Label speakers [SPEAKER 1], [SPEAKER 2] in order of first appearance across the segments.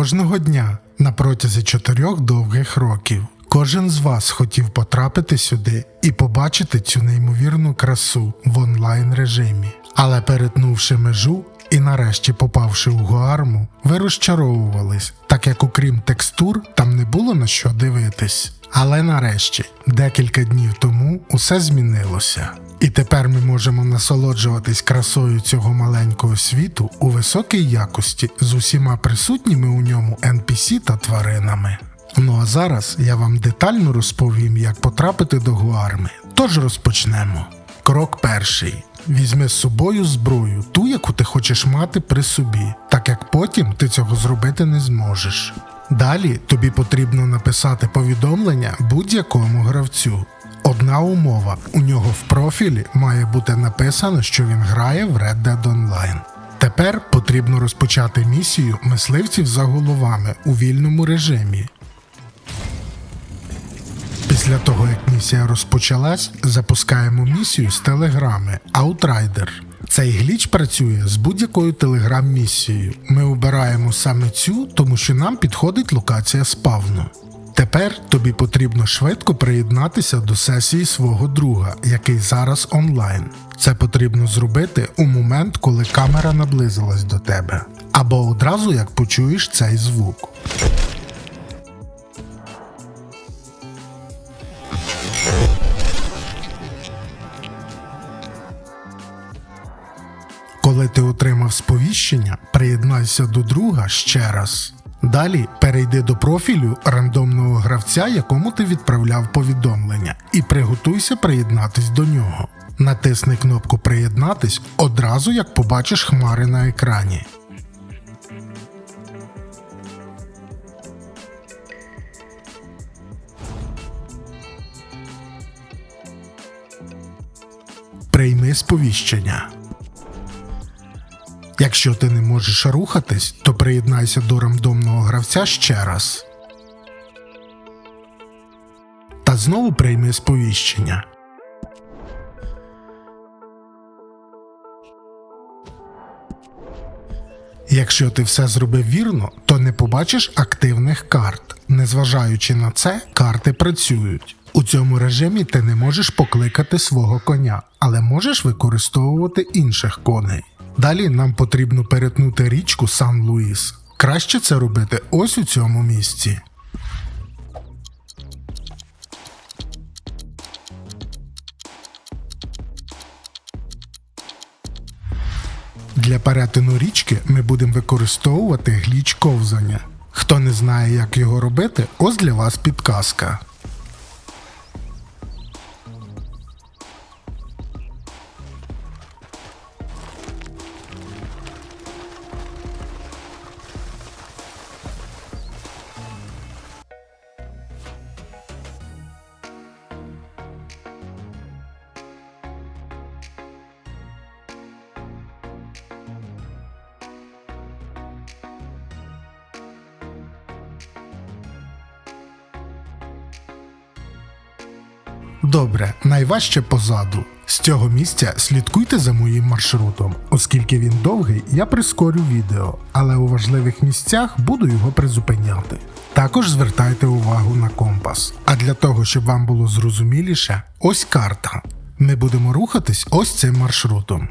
[SPEAKER 1] кожного дня на протязі чотирьох довгих років. Кожен з вас хотів потрапити сюди і побачити цю неймовірну красу в онлайн режимі. Але перетнувши межу і нарешті попавши у Гуарму, ви розчаровувались, так як окрім текстур там не було на що дивитись. Але нарешті, декілька днів тому, усе змінилося. І тепер ми можемо насолоджуватись красою цього маленького світу у високій якості з усіма присутніми у ньому NPC та тваринами. Ну а зараз я вам детально розповім, як потрапити до Гуарми. Тож розпочнемо. Крок перший. Візьми з собою зброю, ту, яку ти хочеш мати при собі, так як потім ти цього зробити не зможеш. Далі тобі потрібно написати повідомлення будь-якому гравцю. Одна умова: у нього в профілі має бути написано, що він грає в Red Dead Online. Тепер потрібно розпочати місію мисливців за головами у вільному режимі. Після того, як місія розпочалась, запускаємо місію з телеграми Outrider. Цей гліч працює з будь-якою телеграм-місією. Ми обираємо саме цю, тому що нам підходить локація спавну. Тепер тобі потрібно швидко приєднатися до сесії свого друга, який зараз онлайн. Це потрібно зробити у момент, коли камера наблизилась до тебе, або одразу як почуєш цей звук. Сповіщення, приєднайся до друга ще раз. Далі перейди до профілю рандомного гравця, якому ти відправляв повідомлення, і приготуйся приєднатись до нього. Натисни кнопку Приєднатись одразу як побачиш хмари на екрані. Прийми сповіщення. Якщо ти не можеш рухатись, то приєднайся до рандомного гравця ще раз. Та знову прийми сповіщення. Якщо ти все зробив вірно, то не побачиш активних карт. Незважаючи на це, карти працюють. У цьому режимі ти не можеш покликати свого коня, але можеш використовувати інших коней. Далі нам потрібно перетнути річку Сан-Луїс. Краще це робити ось у цьому місці. Для перетину річки ми будемо використовувати гліч ковзання. Хто не знає, як його робити, ось для вас підказка. Добре, найважче позаду. З цього місця слідкуйте за моїм маршрутом, оскільки він довгий, я прискорю відео, але у важливих місцях буду його призупиняти. Також звертайте увагу на компас. А для того, щоб вам було зрозуміліше, ось карта. Ми будемо рухатись ось цим маршрутом.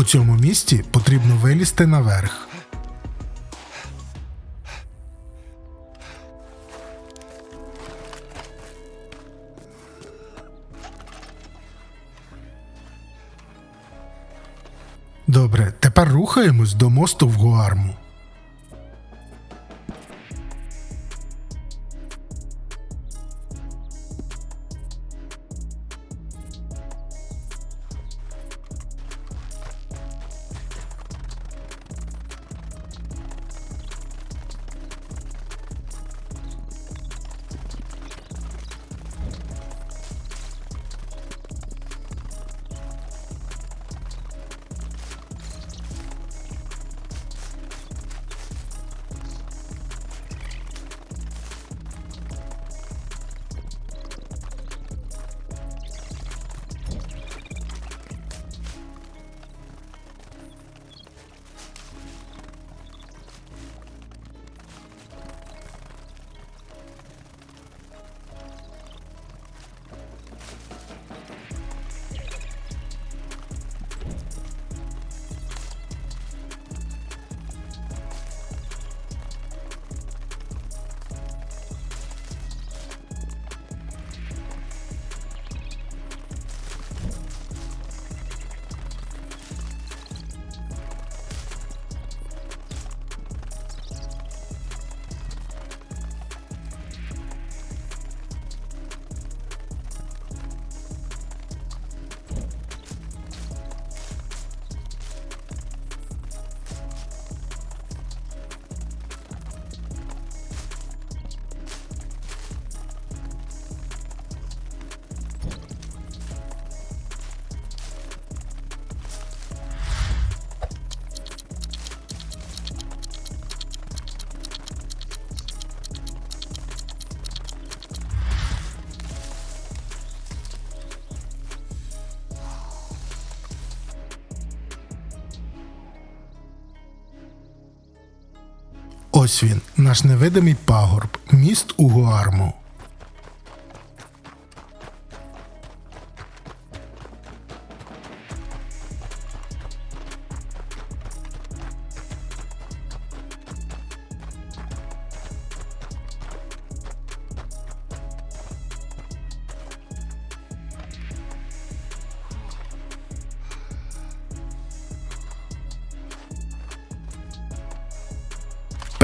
[SPEAKER 1] У цьому місці потрібно вилізти наверх. Добре, тепер рухаємось до мосту в Гуарму. Ось він, наш невидимий пагорб, міст у Гуарму.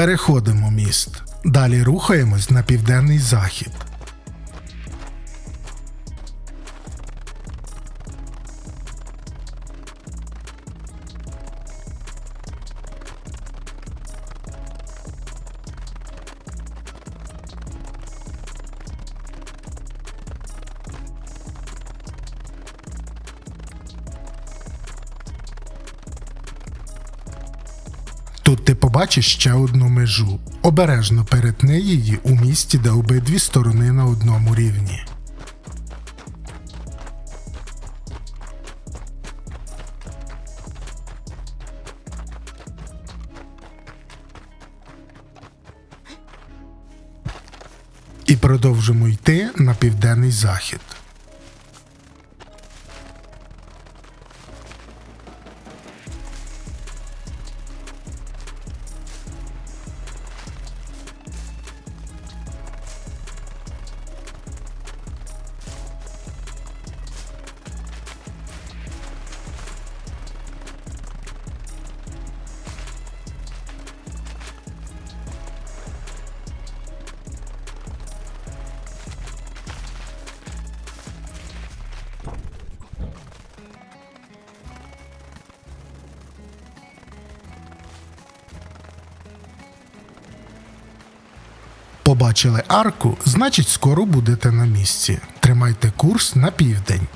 [SPEAKER 1] Переходимо міст. Далі рухаємось на південний захід. Побачиш ще одну межу. Обережно перетни її у місті, де обидві сторони на одному рівні. І продовжимо йти на південний захід. Побачили арку, значить скоро будете на місці. Тримайте курс на південь.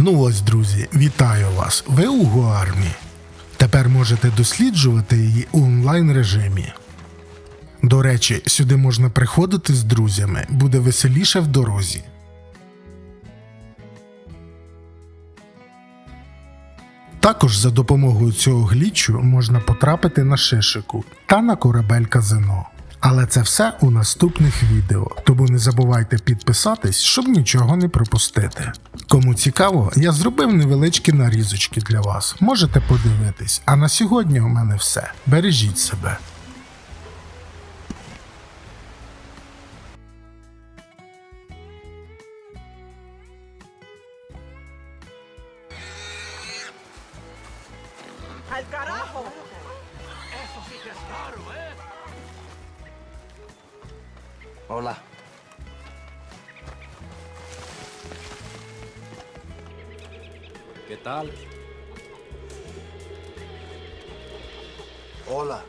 [SPEAKER 1] Ну ось, друзі, вітаю вас. Ви у Гуармі. Тепер можете досліджувати її у онлайн режимі. До речі, сюди можна приходити з друзями, буде веселіше в дорозі. Також за допомогою цього глічу можна потрапити на шишику та на корабель казино. Але це все у наступних відео, тому не забувайте підписатись, щоб нічого не пропустити. Кому цікаво, я зробив невеличкі нарізочки для вас. Можете подивитись. А на сьогодні у мене все. Бережіть себе.
[SPEAKER 2] ¡Al carajo!
[SPEAKER 3] Hola. ¿Qué tal?
[SPEAKER 4] Hola.